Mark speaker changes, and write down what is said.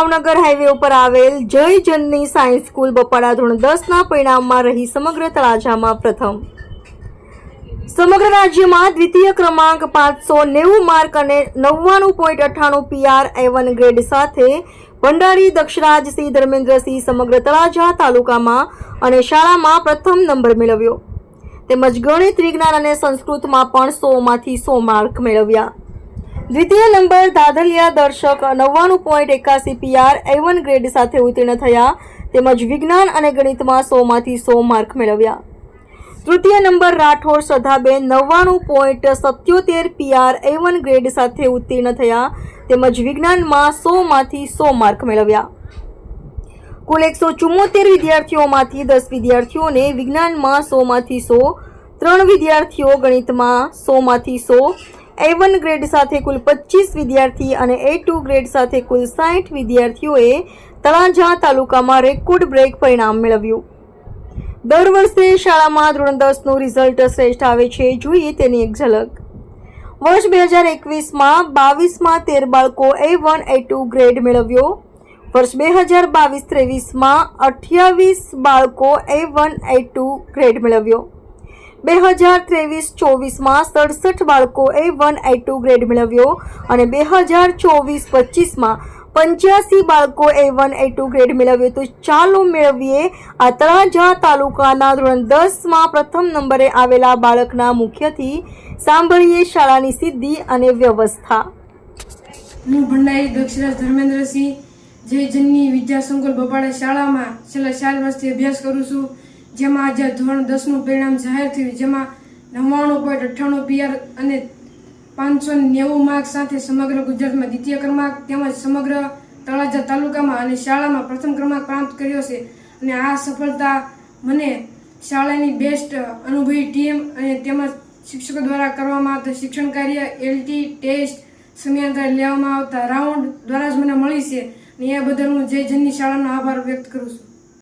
Speaker 1: Bhavnagar highway ઉપર આવેલ જય જનની સાયન્સ સ્કૂલ બપાડા ધોરણ દસના પરિણામમાં રહી સમગ્ર તળાજામાં પ્રથમ. સમગ્ર રાજ્યમાં દ્વિતીય ક્રમાંક પાંચસો નેવું માર્ક અને નવ્વાણું પોઈન્ટ અઠ્ઠાણું પીઆર એવન ગ્રેડ સાથે ભંડારી દક્ષરાજસિંહ ધર્મેન્દ્રસિંહ સમગ્ર તળાજા તાલુકામાં અને શાળામાં પ્રથમ નંબર મેળવ્યો. તેમજ ગણિત, વિજ્ઞાન અને સંસ્કૃતમાં પણ સોમાંથી સો માર્ક મેળવ્યા. દ્વિતીય નંબર દાદલિયા દર્શક નવ્વાણું પોઈન્ટ એકાસી પીઆર એવન ગ્રેડ સાથે ઉત્તીર્ણ થયા. તેમજ વિજ્ઞાન અને ગણિતમાં સોમાંથી સો માર્ક મેળવ્યા. તૃતીય નંબર રાઠોડ શ્રદ્ધાબેન નવ્વાણું પોઈન્ટ સત્યોતેર પીઆર એવન ગ્રેડ સાથે ઉત્તીર્ણ થયા. તેમજ વિજ્ઞાનમાં સોમાંથી સો માર્ક મેળવ્યા. કુલ એકસો ચુમ્મોતેર વિદ્યાર્થીઓમાંથી દસ વિદ્યાર્થીઓને વિજ્ઞાનમાં સોમાંથી સો, ત્રણ વિદ્યાર્થીઓ ગણિતમાં સોમાંથી સો એ વન ગ્રેડ સાથે કુલ પચીસ વિદ્યાર્થી અને એ ટુ ગ્રેડ સાથે કુલ સાઠ વિદ્યાર્થીઓએ તળાજા તાલુકામાં રેકોર્ડ બ્રેક પરિણામ મેળવ્યું. દર વર્ષે શાળામાં ધોરણ દસનું રિઝલ્ટ શ્રેષ્ઠ આવે છે, જોઈએ તેની એક ઝલક. વર્ષ બે હજાર એકવીસમાં બાવીસમાં તેર બાળકો A one A two grade મેળવ્યો. વર્ષ બે હજાર બાવીસ ત્રેવીસમાં અઠ્યાવીસ બાળકો A one A two grade મેળવ્યો. બે હજાર ત્રેવીસ ચોવીસમાં સડસઠ બાળકો A one A two grade મેળવ્યો અને બે હજાર ચોવીસ પચીસમાં પંચ્યાસી બાળકો A one A two grade મેળવ્યો. તો ચાલો મેળવીએ આ તળાજા તાલુકાના ધોરણ દસમાં પ્રથમ નંબરે આવેલા બાળકના મુખ્યથી. સાંભળીએ શાળાની સિદ્ધિ અને વ્યવસ્થા.
Speaker 2: હું ભંડારી દક્ષરાજ ધર્મેન્દ્રસિંહ જે જન્ની વિદ્યા સંકુલ બપાડા શાળામાં છેલ્લા ચાર વર્ષથી અભ્યાસ કરું છું. જેમાં આજે ધોરણ દસનું પરિણામ જાહેર થયું, જેમાં નવ્વાણું પોઈન્ટ અઠ્ઠાણું પીઆર અને પાંચસો નેવું માર્ક સાથે સમગ્ર ગુજરાતમાં દ્વિતીય ક્રમાંક તેમજ સમગ્ર તળાજા તાલુકામાં અને શાળામાં પ્રથમ ક્રમાંક પ્રાપ્ત કર્યો છે. અને આ સફળતા મને શાળાની બેસ્ટ અનુભવી ટીમ અને તેમજ શિક્ષકો દ્વારા કરવામાં આવતા શિક્ષણ કાર્ય એલટી ટેસ્ટ સમયાંતરે લેવામાં આવતા રાઉન્ડ દ્વારા જ મને મળી છે. અને એ બદલ હું જય જનની શાળાનો આભાર વ્યક્ત કરું છું.